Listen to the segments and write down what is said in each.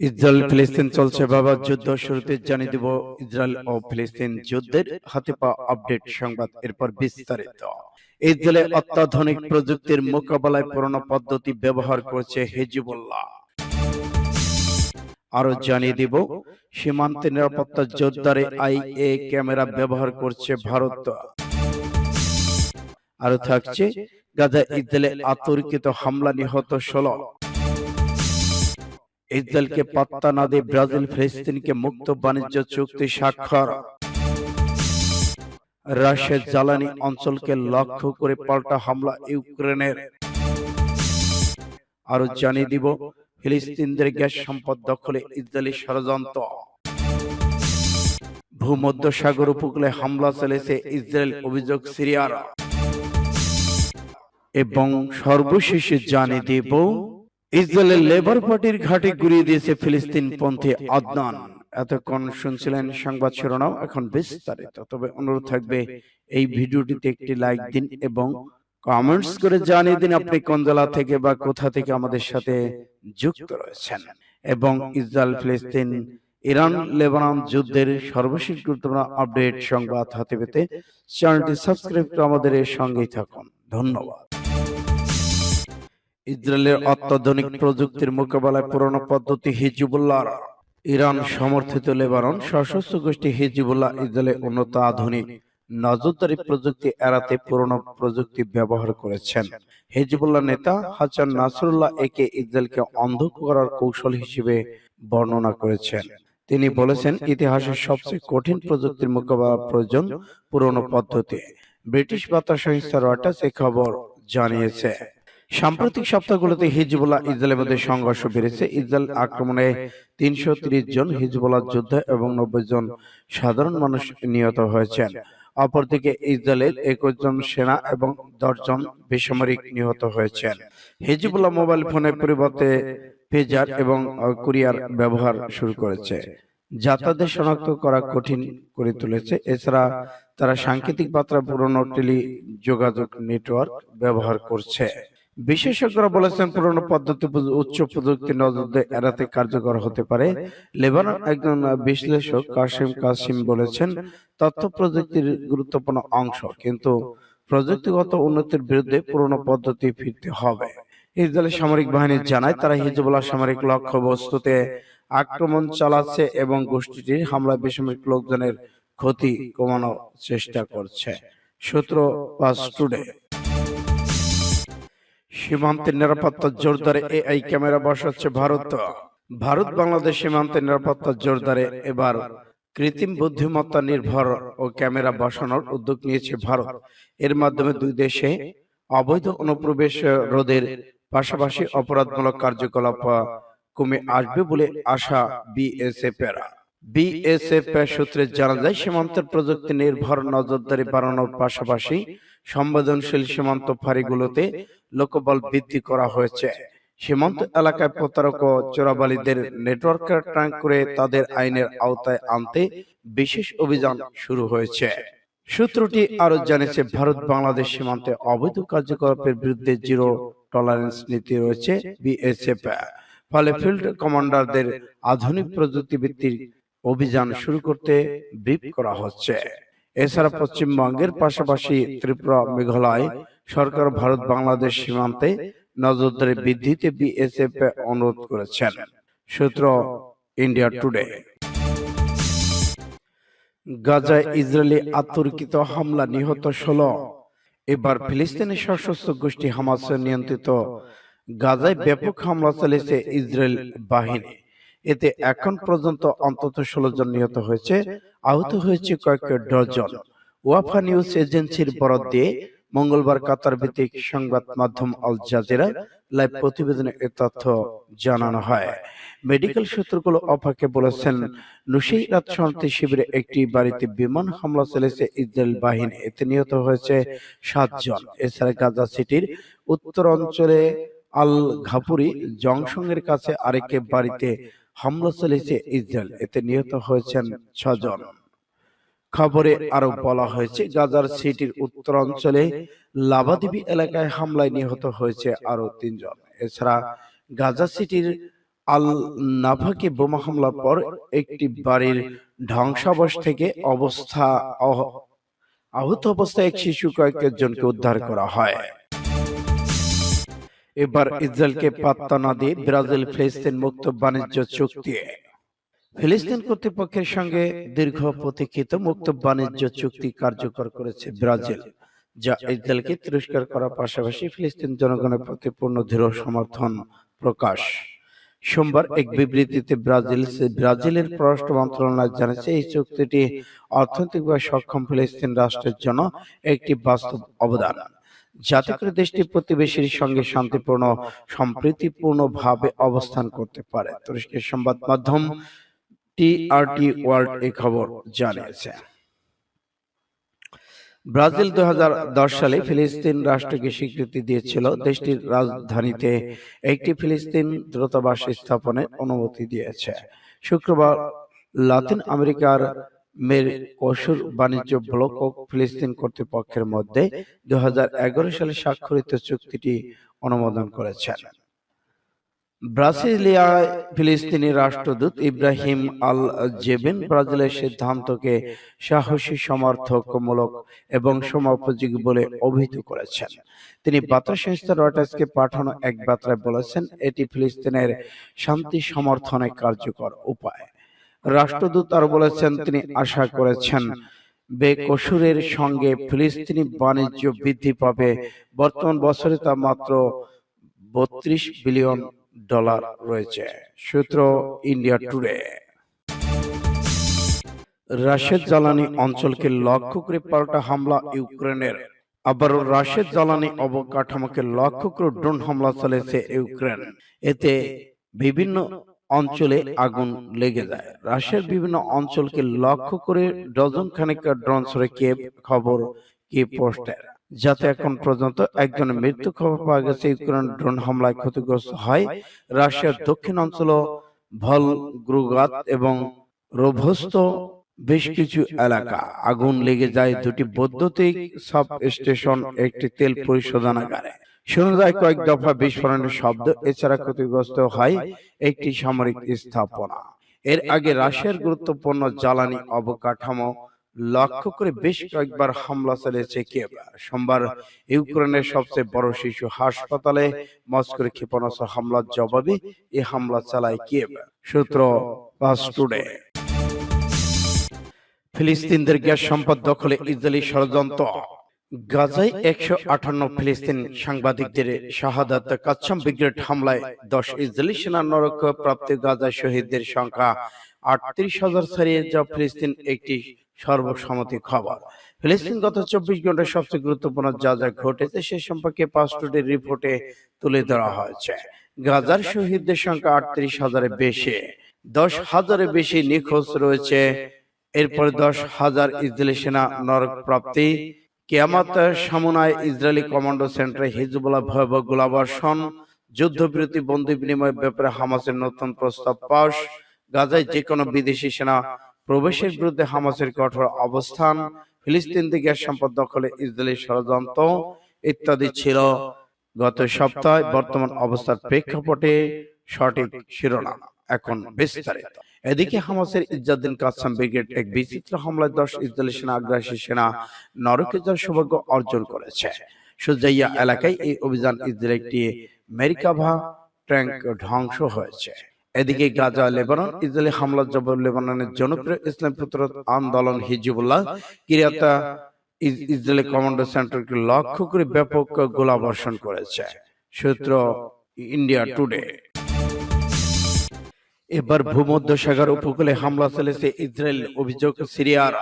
Israel ফিলিস্তিন চলছে বাবার যুদ্ধ শুরুতে জানিয়ে দিব ইসরায়েল ও ফিলিস্তিন যুদ্ধের হাতে পাওয়া আপডেট সংবাদ এরপর বিস্তারিত। ইসরায়েলে অত্যাধুনিক প্রযুক্তির মোকাবেলায় পুরনো পদ্ধতি ব্যবহার করছে হিজবুল্লাহ। আরও জানিয়ে দিব সীমান্তে নিরাপত্তা জোরদারে আইএ ক্যামেরা ব্যবহার করছে ভারত। আরও থাকছে গাজা ইসরায়েলে আতর্কিত হামলা নিহত ষোলো। ইসরায়েলকে পাত্তা না দিয়ে ব্রাজিল ফিলিস্তিনকে মুক্ত বাণিজ্য চুক্তি স্বাক্ষর। রাশিয়ার জ্বালানি অঞ্চলকে লক্ষ্য করে পাল্টা হামলা ইউক্রেনের। আরও জানিয়ে দিব ফিলিস্তিনদের গ্যাস সম্পদ দখলে ইসরায়েলি ষড়যন্ত্র। ভূমধ্য সাগর উপকূলে হামলা চলেছে ইসরায়েল অভিযোগ সিরিয়ার। এবং সর্বশেষে জানিয়ে দেব ইসরায়েলের লেবার পার্টির ঘাটে গুড়িয়ে দিয়েছে ফিলিস্তিন পন্থী আদনান। এতক্ষণ শুনছিলেন সংবাদ শিরোনাম এখন বিস্তারিত। তবে অনুরোধ থাকবে এই ভিডিওটিতে একটি লাইক দিন এবং কমেন্টস করে জানিয়ে দিন আপনি কোন জেলা থেকে বা কোথা থেকে আমাদের সাথে যুক্ত রয়েছেন। এবং ইসরায়েল ফিলিস্তিন ইরান লেবানন যুদ্ধের সর্বশেষ গুরুত্বপূর্ণ আপডেট সংবাদ হাতে পেতে চ্যানেলটি সাবস্ক্রাইব করে আমাদের সঙ্গেই থাকুন। ধন্যবাদ। ইসরায়েলের অত্যাধুনিক প্রযুক্তির মোকাবেলায় পুরনো পদ্ধতি হিজবুল্লাহ ইরান সমর্থিত লেবানন সশস্ত্র গোষ্ঠী হিজবুল্লাহ ইসরায়েলের উন্নত আধুনিক নজরদারি প্রযুক্তি এড়াতে পুরনো প্রযুক্তি ব্যবহার করেছেন। হিজবুল্লাহ নেতা হাসান নাসরুল্লাহ একে ইসরায়েলকে অন্ধ করার কৌশল হিসেবে বর্ণনা করেছেন। তিনি বলেছেন ইতিহাসের সবচেয়ে কঠিন প্রযুক্তির মোকাবেলা প্রয়োজন পুরনো পদ্ধতি। ব্রিটিশ বার্তা সংস্থা রয়টার্স এই খবর জানিয়েছে। সাম্প্রতিক সপ্তাহগুলোতে হিজবুল্লাহ ইসরায়েলের মধ্যে সংঘর্ষ বেড়েছে। ইসরায়েল আক্রমণে তিনশো ত্রিশ জন হিজবুল্লাহ যোদ্ধা এবং নব্বই জন সাধারণ মানুষ নিহত হয়েছেন। অপরদিকে ইসরায়েলের একুশ জন সেনা এবং দশ জন বেসামরিক নিহত হয়েছেন। হিজবুল্লাহ মোবাইল ফোনের পরিবর্তে পেজার এবং কুরিয়ার ব্যবহার শুরু করেছে। যাতায়াতের শনাক্ত করা কঠিন করে তুলেছে। এছাড়া তারা সাংকেতিক বার্তা পুরনো টেলি যোগাযোগ নেটওয়ার্ক ব্যবহার করছে। বিশেষজ্ঞরা বলেছেন পুরনো পদ্ধতি উচ্চ প্রযুক্তি নজরদে এড়াতে কার্যকর হতে পারে। লেবানন একজন বিশ্লেষক কাসিম কাসিম বলেছেন তথ্য প্রযুক্তির গুরুত্বপূর্ণ অংশ কিন্তু প্রযুক্তিগত উন্নতির বিরুদ্ধে পুরনো পদ্ধতি ফিরতে হবে। ইসরায়েলের সামরিক বাহিনী জানায় তারা হিজবুল্লাহ সামরিক লক্ষ্য বস্তুতে আক্রমণ চালাচ্ছে এবং গোষ্ঠীটির হামলায় বেসামরিক লোকজনের ক্ষতি কমানোর চেষ্টা করছে। সূত্র পাস টুডে। সীমান্তের নিরাপত্তা জোরদারে এআই ক্যামেরা বসাচ্ছে ভারত। ভারত বাংলাদেশ সীমান্তের নিরাপত্তা জোরদারে এবার কৃত্রিম বুদ্ধিমত্তা নির্ভর ও ক্যামেরা বসানোর উদ্যোগ নিয়েছে ভারত। এর মাধ্যমে দুই দেশে অবৈধ অনুপ্রবেশ রোধের পাশাপাশি অপরাধমূলক কার্যকলাপ কমে আসবে বলে আশা বিএসএফ এর বিএসএফ সূত্রে জানা যায়, সীমান্তের প্রযুক্তি নির্ভর, নজরদারি বাড়ানোর পাশাপাশি সংবেদনশীল সীমান্ত ফাঁড়িগুলোতে লোকবল বৃদ্ধি করা হয়েছে। সীমান্ত এলাকায় প্রতারক ও চোরাবালিদের করে তাদের আইনের আওতায় আনতে বিশেষ অভিযান শুরু হয়েছে। সূত্রটি আরও জানিয়েছে, ভারত বাংলাদেশ সীমান্তে অবৈধ কার্যকলাপের বিরুদ্ধে জিরো টলারেন্স নীতি রয়েছে বিএসএফ ফলে ফিল্ড কমান্ডারদের আধুনিক প্রযুক্তি ভিত্তিক অভিযান শুরু করতে ব্রিফ করা হচ্ছে। এছাড়া পশ্চিমবঙ্গের পাশাপাশি ত্রিপুরা মেঘালয় সরকার ভারত বাংলাদেশ সীমান্তে নজরদারি বৃদ্ধিতে বিএসএফ অনুরোধ করেছেন। সূত্র ইন্ডিয়া টুডে গাজায় ইসরায়েলি আতর্কিত হামলা নিহত ষোলো। এবার ফিলিস্তিনি সশস্ত্র গোষ্ঠী হামাস নিয়ন্ত্রিত। গাজায় ব্যাপক হামলা চালিয়েছে ইসরায়েল বাহিনী। এতে এখন পর্যন্ত অন্তত ষোলো জন নিহত হয়েছে আহত হয়েছে কয়েক ডজন ওয়াফা নিউজ এজেন্সির বরাদ দিয়ে মঙ্গলবার কাতার ভিত্তিক সংবাদ মাধ্যম আল জাজিরা লাইভ প্রতিবেদনে এ তথ্য জানানো হয়। মেডিকেল সূত্রগুলো অফাকে বলেছেন নুসিরাত শান্তি শিবিরে একটি বাড়িতে বিমান হামলা চলেছে ইসরায়েল বাহিনী। এতে নিহত হয়েছে সাতজন এছাড়া গাজা সিটির উত্তর অঞ্চলে আল ঘাপুরি জংশনের কাছে আরেকটি বাড়িতে হামলা চালিয়েছে ইসরায়েল এতে নিহত হয়েছেন ছজন। খবরে আরও বলা হয়েছে গাজার সিটির উত্তরাঞ্চলে লাভাদিবি এলাকায় হামলায় নিহত হয়েছে আরও তিনজন। এছাড়া গাজা সিটির আল নাভাকে বোমা হামলার পর একটি বাড়ির ধ্বংসাবশ থেকে অবস্থা আহত অবস্থায় এক শিশু কয়েকজনকে উদ্ধার করা হয়। এবার ইসরায়েলকে পাত্তা না দিয়ে ব্রাজিল ফিলিস্তিন মুক্ত বাণিজ্য চুক্তি। ফিলিস্তিন কর্তৃপক্ষের সঙ্গে দীর্ঘ প্রতীক্ষিত মুক্ত বাণিজ্য চুক্তি কার্যকর করেছে ব্রাজিল, যা ইসরায়েলকে তিরস্কার করার পাশাপাশি ফিলিস্তিন জনগণের প্রতি পূর্ণ দৃঢ় সমর্থন প্রকাশ। সোমবার এক বিবৃতিতে ব্রাজিল ব্রাজিলের পররাষ্ট্র মন্ত্রণালয় জানিয়েছে, এই চুক্তিটি অর্থনৈতিকভাবে সক্ষম ফিলিস্তিন রাষ্ট্রের জন্য একটি বাস্তব অবদান। যাতে করে দেশটি প্রতিবেশীর সঙ্গে শান্তিপূর্ণ সম্প্রীতিপূর্ণ ভাবে অবস্থান করতে পারে। তুরস্কের সংবাদ মাধ্যম টিআরটি ওয়ার্ল্ড এই খবর জানিয়েছে। ব্রাজিল দুই হাজার দশ সালে ফিলিস্তিন রাষ্ট্রকে স্বীকৃতি দিয়েছিল। দেশটির রাজধানীতে একটি ফিলিস্তিন দূতাবাস স্থাপনের অনুমতি দিয়েছে। শুক্রবার লাতিন আমেরিকার মের কসুর বাণিজ্য ব্লক ও ফিলিস্তিন কর্তৃপক্ষের মধ্যে দুই সালে স্বাক্ষরিত চুক্তিটি অনুমোদন করেছেন। ব্রাসিলিয়ায় ফিলিস্তিনি রাষ্ট্রদূত ইব্রাহিম আল ব্রাজিলের সিদ্ধান্তকে সাহসী, সমর্থকমূলক এবং সমোপযোগী বলে অভিহিত করেছেন। তিনি বার্তা সংস্থা রয়টার্সকে পাঠানো এক বার্তায় বলেছেন, এটি ফিলিস্তিনের শান্তি সমর্থনে কার্যকর উপায়। রাষ্ট্রদূত আরও বলেছেন তিনি আশা করেছেন বেকসুরের সঙ্গে ফিলিস্তিনি বাণিজ্য বৃদ্ধি পাবে। বর্তমান বছরে তা মাত্র বত্রিশ বিলিয়ন ডলার রয়েছে। সূত্র ইন্ডিয়া টুডে। রাশিয়ার জ্বালানি অঞ্চলকে লক্ষ্য করে পাল্টা হামলা ইউক্রেনের। আবারও রাশিয়ার জ্বালানি অবকাঠামোকে লক্ষ্য করে ড্রোন হামলা চালিয়েছে ইউক্রেন। এতে বিভিন্ন অঞ্চলে আগুন লেগে যায়। রাশিয়ার বিভিন্ন অঞ্চলকে লক্ষ্য করে ডজন খানিক ড্রোন ছড়ে কে খবর কে পোস্টার যাতে এখন পর্যন্ত একজন মৃত্যু খবর পাওয়া গেছে। ইউক্রেন ড্রোন হামলায় ক্ষতিগ্রস্ত হয় রাশিয়ার দক্ষিণ অঞ্চল ভলগ্রুগাত এবং রোভস্ত বেশ কিছু এলাকা। আগুন লেগে যায় দুটি বৈদ্যুতিক সাব স্টেশন একটি তেল পরিশোধনাগারে। শোনা যায় কয়েক দফা বিস্ফোরণের শব্দ এছাড়া ক্ষতিগ্রস্ত হয় একটি সামরিক স্থাপনা। এর আগে রাশিয়ার গুরুত্বপূর্ণ জ্বালানি অবকাঠামো লক্ষ্য করে বেশ কয়েকবার হামলা চালিয়েছে কিয়েভ। সোমবার ইউক্রেনের সবচেয়ে বড় শিশু হাসপাতালে মস্কোর ক্ষেপণাস্ত্র হামলার জবাবে এই হামলা চালায় কিয়েভ। সূত্র পাস টুডে। ফিলিস্তিনদের গ্যাস সম্পদ দখলে ইসরায়েলি ষড়যন্ত্র। গাজায় একশো আটান্ন ফিলিস্তিন সাংবাদিকদের শাহাদাত কাচ্ছাম ব্রিগেড হামলায় দশ ইসরায়েলি সেনা নরক প্রাপ্ত গাজায় শহীদদের সংখ্যা আটত্রিশ হাজার ছাড়িয়ে যা ফিলিস্তিন একটি সর্বসম্মতি খবর। ফিলিস্তিন গত চব্বিশ ঘন্টায় সবচেয়ে গুরুত্বপূর্ণ যা যা ঘটেছে সে সম্পর্কে পাসপোর্টের রিপোর্টে তুলে ধরা হয়েছে। গাজার শহীদদের সংখ্যা আটত্রিশ হাজারের বেশি। দশ হাজারের বেশি নিখোঁজ রয়েছে। এরপরে দশ হাজার ইসরায়েলি সেনা নরক প্রাপ্তি কেয়ামত সামুনায় ইসরায়েলি কমান্ডো সেন্টারে হিজবুল্লাহ ভয়াবহ গোলাবর্ষণ যুদ্ধবিরতি বন্দি বিনিময়ের ব্যাপারে হামাসের নতুন প্রস্তাব পাশ গাজায় যে কোনো বিদেশি সেনা প্রবেশের বিরুদ্ধে হামাসের কঠোর অবস্থান ফিলিস্তিন দিকে সম্পদ দখলে ইসরায়েলি ষড়যন্ত্র ইত্যাদি ছিল। গত সপ্তাহে বর্তমান অবস্থার প্রেক্ষাপটে সঠিক শিরোনাম। এখন বিস্তারিত। এদিকে হামাসের ইজ্জাদ্দিন কাসাম ব্রিগেড এক বিচিত্র হামলায় দশ ইসরায়েলি সেনা আগ্রাসী সেনা নরকে যাওয়ার সৌভাগ্য অর্জন করেছে। সুজাইয়া এলাকায় এই অভিযান ইসরায়েল একটি মেরিকাভা ট্যাঙ্ক ধ্বংস হয়েছে। এদিকে গাজা লেবানন ইসরায়েলি হামলার জবাব লেবাননের জনপ্রিয় ইসলাম প্রতিরোধ আন্দোলন হিজবুল্লাহ। কিরিয়াতা ইস- ইসরায়েলি কমান্ডো সেন্টারকে লক্ষ্য করে ব্যাপক গোলাবর্ষণ করেছে। সূত্র ইন্ডিয়া টুডে। এবার ভূমধ্যসাগর উপকূলে হামলা চালিয়েছে ইসরায়েল, অভিযোগ সিরিয়ার।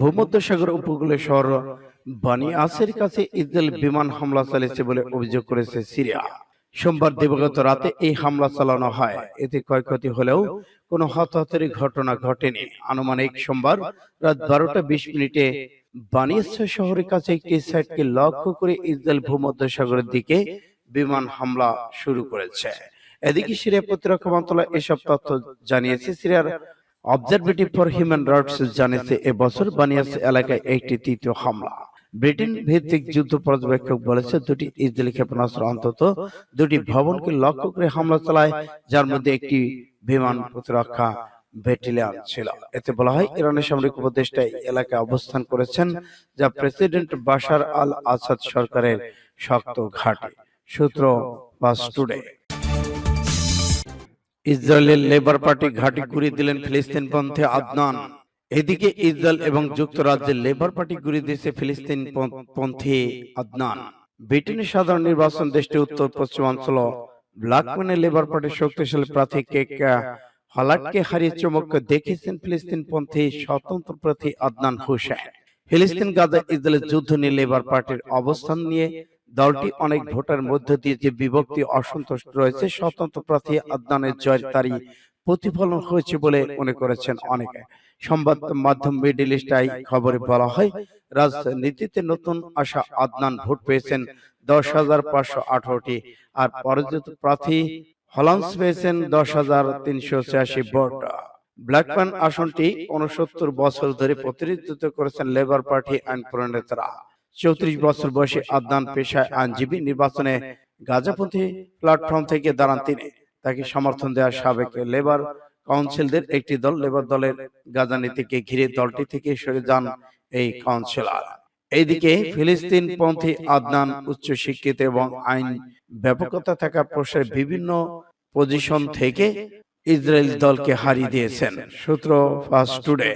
ভূমধ্যসাগর উপকূলে শহর বানিয়াসের কাছে ইসরায়েল বিমান হামলা চালিয়েছে বলে অভিযোগ করেছে সিরিয়া। সোমবার দিবাগত রাতে এই হামলা চালানো হয়। এতে ক্ষয়ক্ষতি হলেও কোনো হতাহতের ঘটনা ঘটেনি। আনুমানিক সোমবার রাত বারোটা বিশ মিনিটে বানিয়াস শহরের কাছে একটি সাইটকে লক্ষ্য করে ইসরায়েল ভূমধ্যসাগরের দিকে বিমান হামলা শুরু করেছে। এদিকে সিরিয়া প্রতিরক্ষা মন্ত্রণালয় এসব তথ্য জানিয়েছে। সিরিয়ার অবজারভেটিভ ফর হিউম্যান রাইটস জানিয়েছে এবছর বানিয়াস এলাকায় একটি তৃতীয় হামলা। ব্রিটেন ভিত্তিক যুদ্ধ পর্যবেক্ষক বলেছে, দুটি ইসরায়েলি ক্ষেপণাস্ত্র অন্তত দুটি ভবনকে লক্ষ্য করে হামলা চালায়, যার মধ্যে একটি বিমান প্রতিরক্ষা ব্যাটালিয়ন ছিল। এতে বলা হয়, ইরানের সামরিক উপদেষ্টা এলাকায় অবস্থান করেছেন, যা প্রেসিডেন্ট বাশার আল আসাদ সরকারের শক্ত ঘাঁটি। সূত্র ফাস্ট টুডে। ইসরায়েলের লেবার পার্টি ঘাঁটি ঘুরিয়ে দিলেন ফিলিস্তিন পন্থে আদনান। এদিকে ইসরায়েল এবং যুক্তরাজ্যের লেবার পার্টি ঘুরিয়ে দিয়েছে ফিলিস্তিন পন- পন্থী আদনান। ব্রিটেনের সাধারণ নির্বাচন দেশটির উত্তর পশ্চিমাঞ্চল ব্ল্যাকম্যানের লেবার পার্টির শক্তিশালী প্রার্থী কেক হলাটকে হারিয়ে চমক দেখেছেন ফিলিস্তিন পন্থী স্বতন্ত্র প্রার্থী আদনান হুসেন। ফিলিস্তিন, গাজা, ইসরায়েলের যুদ্ধ নিয়ে লেবার পার্টির অবস্থান নিয়ে দলটি অনেক ভোটার মধ্য দিয়ে যে বিভক্তি অসন্তুষ্ট রয়েছে স্বতন্ত্র প্রার্থী আদনানের জয়ের তারই প্রতিফলন হয়েছে বলে মনে করেছেন অনেকে। সংবাদ মাধ্যম মিডিল ইস্টাই খবরে বলা হয় রাজনীতিতে নতুন আসা আদনান ভোট পেয়েছেন দশ হাজার পাঁচশো আঠারোটি। আর পরাজিত প্রার্থী হলান্স পেয়েছেন দশ হাজার তিনশো ছিয়াশি ভোট। ব্ল্যাকম্যান আসনটি উনসত্তর বছর ধরে প্রতিনিধিত্ব করেছেন লেবার পার্টি আইন প্রণেতারা। চৌত্রিশ বছর বয়সে আদনান পেশায় আইনজীবী নির্বাচনে গাজাপন্থী প্ল্যাটফর্ম থেকে দাঁড়ান তিনি। তাকে সমর্থন দেওয়া সাবেক লেবার কাউন্সিলদের একটি দল লেবার দলের গাজা নীতিকে ঘিরে দলটি থেকে সরে যান এই কাউন্সিলর এইদিকে ফিলিস্তিন পন্থী আদনান উচ্চ শিক্ষিত এবং আইন ব্যাপকতা থাকা প্রশ্নের বিভিন্ন পজিশন থেকে ইসরায়েল দলকে হারিয়ে দিয়েছেন। সূত্র ফার্স্ট টুডে